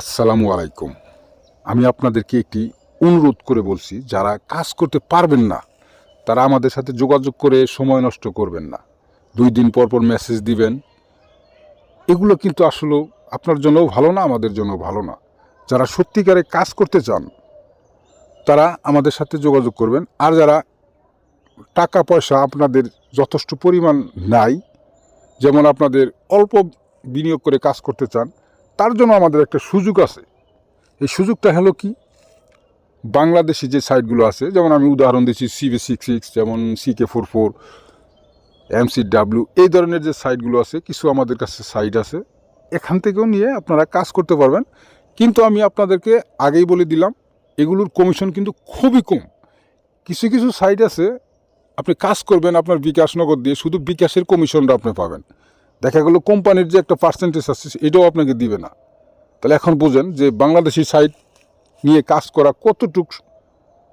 আসসালামু আলাইকুম। আমি আপনাদেরকে একটি অনুরোধ করে বলছি, যারা কাজ করতে পারবেন না, তারা আমাদের সাথে যোগাযোগ করে সময় নষ্ট করবেন না। দুই দিন পর পর মেসেজ দিবেন। এগুলো কিন্তু আসলে আপনার জন্যও ভালো না, আমাদের জন্য ভালো না। যারা সত্যিকারে কাজ করতে চান, তারা আমাদের সাথে যোগাযোগ করবেন। আর যারা টাকা পয়সা আপনাদের যথেষ্ট পরিমাণ নাই, যেমন আপনাদের অল্প বিনিয়োগ করে কাজ করতে চান তার জন্য আমাদের একটা সুযোগ আছে। এই সুযোগটা হলো কি? বাংলাদেশি যে সাইটগুলো আছে, যেমন আমি উদাহরণ দিচ্ছি সিবি সিক্স সিক্স যেমন CK four four MC W এই ধরনের যে সাইটগুলো আছে, কিছু আমাদের কাছে সাইট আছে। এখান থেকেও নিয়ে আপনারা কাজ করতে পারবেন। কিন্তু আমি আপনাদেরকে আগেই বলে দিলাম, এগুলোর কমিশন কিন্তু খুবই কম। কিছু কিছু সাইট আছে, আপনি কাজ করবেন আপনার বিকাশ নগদ দিয়ে, শুধু বিকাশের কমিশনটা আপনি পাবেন। দেখা গেলো কোম্পানির যে একটা পার্সেন্টেজ আছে, এটাও আপনাকে দিবে না। তাহলে এখন বুঝেন যে বাংলাদেশি সাইট নিয়ে কাজ করা কতটুক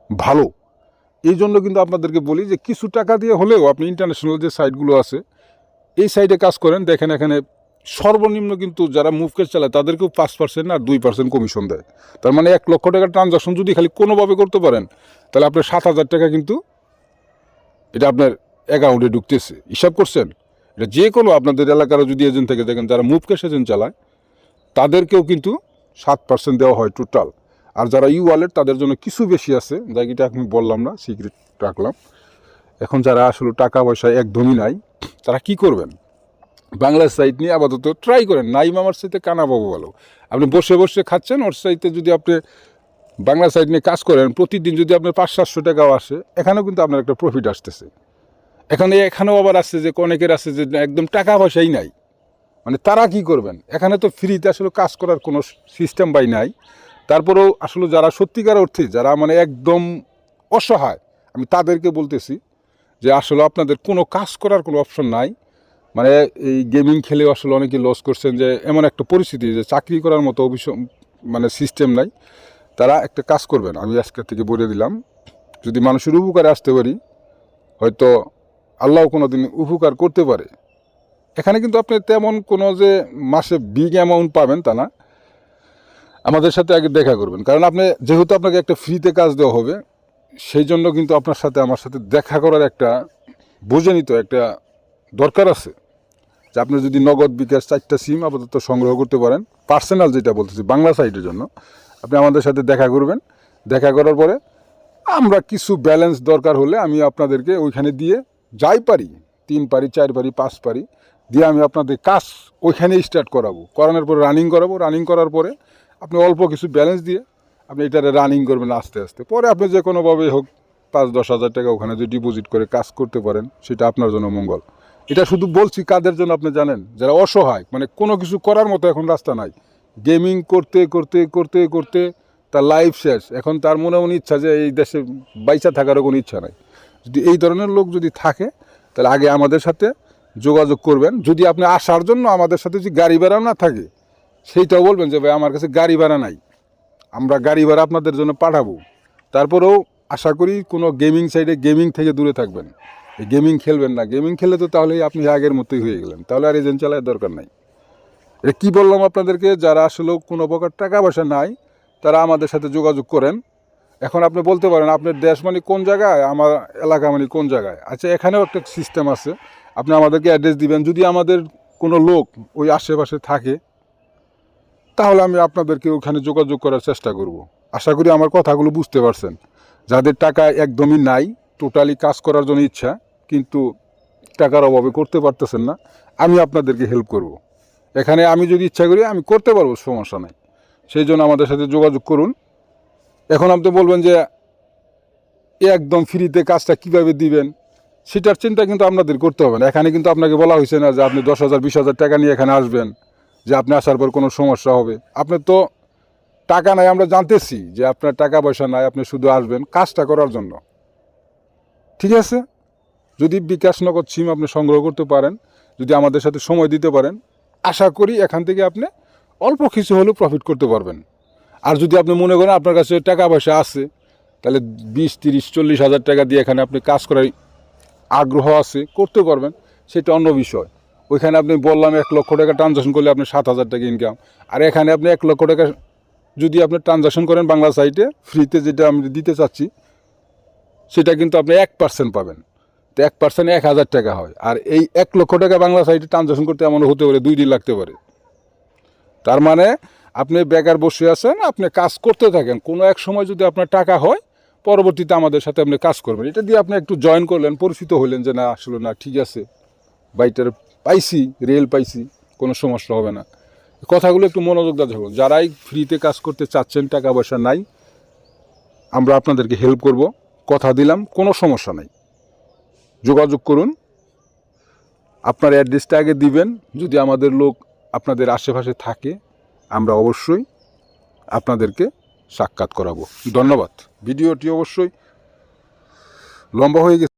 ভালো। এই জন্য কিন্তু আপনাদেরকে বলি যে কিছু টাকা দিয়ে হলেও আপনি ইন্টারন্যাশনাল যে সাইটগুলো আছে, এই সাইটে কাজ করেন, দেখেন এখানে সর্বনিম্ন কিন্তু যারা মুভকেস চালায়, তাদেরকেও পাঁচ পার্সেন্ট আর দুই পার্সেন্ট কমিশন দেয়। তার মানে এক লক্ষ টাকার ট্রানজাকশন যদি খালি কোনোভাবে করতে পারেন, তাহলে আপনার সাত হাজার টাকা কিন্তু এটা আপনার অ্যাকাউন্টে ঢুকতেছে। হিসাব করছেন? এটা যে কোনো আপনাদের এলাকারও যদি এজেন্ট থেকে, দেখেন যারা মুভ ক্যাশ এজেন্ট চালায়, তাদেরকেও কিন্তু সাত পার্সেন্ট দেওয়া হয় টোটাল আর যারা ইউ ওয়ালেট তাদের জন্য কিছু বেশি আছে জায়গাটা আমি বললাম না সিক্রেট রাখলাম। এখন যারা আসলে টাকা পয়সা একদমই নাই, তারা কি করবেন? বাংলার সাইট নিয়ে আপাতত ট্রাই করেন। নাই মামার সাথে কানা বাবু ভালো। আপনি বসে বসে খাচ্ছেন, ওর সাইতে যদি আপনি বাংলা সাইট নিয়ে কাজ করেন, প্রতিদিন যদি আপনার পাঁচ সাতশো টাকাও আসে, এখানেও কিন্তু আপনার একটা প্রফিট আসতেছে। এখানে এখানেও আবার আছে যে অনেকের আছে যে একদম টাকা পয়সাই নাই। মানে তারা কি করবেন? এখানে তো ফ্রিতে আসলে কাজ করার কোনো সিস্টেম বাই নাই। তারপরেও আসলে যারা সত্যিকার অর্থে যারা মানে একদম অসহায়, আমি তাদেরকে বলতেছি যে আসলে আপনাদের কোনো কাজ করার কোনো অপশন নাই। মানে এই গেমিং খেলে আসলে অনেকে লস করছেন যে এমন একটা পরিস্থিতি যে চাকরি করার মতো অবশ্য মানে সিস্টেম নাই। তারা একটা কাজ করবেন, আমি আজকে থেকে বলে দিলাম। যদি মানুষের উপকারে আসতে পারি, হয়তো আল্লাহ কোনো দিন উপকার করতে পারে। এখানে কিন্তু আপনি তেমন কোনো যে মাসে বিগ অ্যামাউন্ট পাবেন তা না। আমাদের সাথে আগে দেখা করবেন। কারণ আপনি, যেহেতু আপনাকে একটা ফ্রিতে কাজ দেওয়া হবে, সেই জন্য কিন্তু আপনার সাথে আমার সাথে দেখা করার একটা বুঝে নিত একটা দরকার আছে। যে আপনি যদি নগদ বিকাশ চারটা সিম আপাতত সংগ্রহ করতে পারেন পার্সোনাল যেটা বলতেছি, বাংলা সাইটের জন্য, আপনি আমাদের সাথে দেখা করবেন। দেখা করার পরে আমরা কিছু ব্যালেন্স দরকার হলে আমি আপনাদেরকে ওইখানে দিয়ে যাই পারি, তিন পারি, চার পারি, পাঁচ পারি, দিয়ে আমি আপনাদের কাজ ওইখানেই স্টার্ট করাবো। করানোর পরে রানিং করাবো। রানিং করার পরে আপনি অল্প কিছু ব্যালেন্স দিয়ে আপনি এটারে রানিং করবেন আস্তে আস্তে। পরে আপনি যে কোনোভাবেই হোক পাঁচ, দশ হাজার টাকা ওখানে যদি ডিপোজিট করে কাজ করতে পারেন, সেটা আপনার জন্য মঙ্গল। এটা শুধু বলছি কাদের জন্য আপনি জানেন? যারা অসহায় মানে কোনো কিছু করার মতো এখন রাস্তা নাই। গেমিং করতে করতে করতে করতে তার লাইফ শেষ। এখন তার মনে মনে ইচ্ছা যে এই দেশে বাইচা থাকারও কোনো ইচ্ছা নাই। যদি এই ধরনের লোক যদি থাকে, তাহলে আগে আমাদের সাথে যোগাযোগ করবেন। যদি আপনি আসার জন্য আমাদের সাথে যদি গাড়ি ভাড়া না থাকে, সেইটাও বলবেন যে, ভাই, আমার কাছে গাড়ি ভাড়া নাই। আমরা গাড়ি ভাড়া আপনাদের জন্য পাঠাবো। তারপরেও আশা করি কোনো গেমিং সাইডে, গেমিং থেকে দূরে থাকবেন। এই গেমিং খেলবেন না। গেমিং খেলে তো তাহলে আপনি আগের মতোই হয়ে গেলেন। তাহলে আর এজেন্ট চালায় দরকার নাই। এটা কী বললাম আপনাদেরকে? যারা আসলে কোনো প্রকার টাকা পয়সা নাই, তারা আমাদের সাথে যোগাযোগ করেন। এখন আপনি বলতে পারেন, আপনার দেশ মানে কোন জায়গায়, আমার এলাকা মানে কোন জায়গায়? আচ্ছা এখানেও একটা সিস্টেম আছে। আপনি আমাদেরকে অ্যাড্রেস দিবেন। যদি আমাদের কোনো লোক ওই আশেপাশে থাকে, তাহলে আমি আপনাদেরকে ওখানে যোগাযোগ করার চেষ্টা করব। আশা করি আমার কথাগুলো বুঝতে পারছেন। যাদের টাকা একদমই নাই টোটালি কাজ করার জন্য ইচ্ছা, কিন্তু টাকার অভাবে করতে পারতেছেন না, আমি আপনাদেরকে হেল্প করব। এখানে আমি যদি ইচ্ছা করি, আমি করতে পারব, সমস্যা নাই। সেই জন্য আমাদের সাথে যোগাযোগ করুন। এখন আপনি বলবেন যে একদম ফ্রিতে কাজটা কীভাবে দিবেন, সেটার চিন্তা কিন্তু আপনাদের করতে হবে না। এখানে কিন্তু আপনাকে বলা হয়েছে না যে আপনি দশ হাজার, বিশ হাজার টাকা নিয়ে এখানে আসবেন, যে আপনি আসার পর কোনো সমস্যা হবে। আপনি তো টাকা নাই, আমরা জানতেছি যে আপনার টাকা পয়সা নাই, আপনি শুধু আসবেন কাজটা করার জন্য। ঠিক আছে? যদি বিকাশ নগদ সিম আপনি সংগ্রহ করতে পারেন, যদি আমাদের সাথে সময় দিতে পারেন, আশা করি এখান থেকে আপনি অল্প কিছু হলেও প্রফিট করতে পারবেন। আর যদি আপনি মনে করেন আপনার কাছে টাকা পয়সা আছে, তাহলে বিশ, তিরিশ, চল্লিশ হাজার টাকা দিয়ে এখানে আপনি কাজ করার আগ্রহ আছে, করতে পারবেন। সেটা অন্য বিষয়। ওইখানে আপনি বললাম এক লক্ষ টাকা ট্রানজাকশন করলে আপনি সাত হাজার টাকা ইনকাম আর এখানে আপনি এক লক্ষ টাকা যদি আপনি ট্রানজাকশন করেন বাংলা সাইটে ফ্রিতে যেটা আমি দিতে চাচ্ছি, সেটা কিন্তু আপনি এক পার্সেন্ট পাবেন। তো এক পার্সেন্ট এক হাজার টাকা হয়। আর এই এক লক্ষ টাকা বাংলা সাইটে ট্রানজাকশন করতে এমন হতে পারে, দুই দিন লাগতে পারে। তার মানে আপনি বেকার বসে আছেন, আপনি কাজ করতে থাকেন, কোনো এক সময় যদি আপনার টাকা হয়, পরবর্তীতে আমাদের সাথে আপনি কাজ করবেন। এটা দিয়ে আপনি একটু জয়েন করলেন, পরিচিত হলেন যে, না, আসলে না, ঠিক আছে, বাইটার পাইছি, রেল পাইছি, কোনো সমস্যা হবে না। কথাগুলো একটু মনোযোগ দিয়ে থাকুন যারাই ফ্রিতে কাজ করতে চাচ্ছেন, টাকা পয়সা নাই, আমরা আপনাদেরকে হেল্প করব। কথা দিলাম, কোনো সমস্যা নাই। যোগাযোগ করুন, আপনার অ্যাড্রেসটা আগে দিবেন। যদি আমাদের লোক আপনাদের আশেপাশে থাকে আমরা অবশ্যই আপনাদেরকে সাক্ষাৎ করাবো। ধন্যবাদ। ভিডিওটি অবশ্যই লম্বা হয়ে গেছে।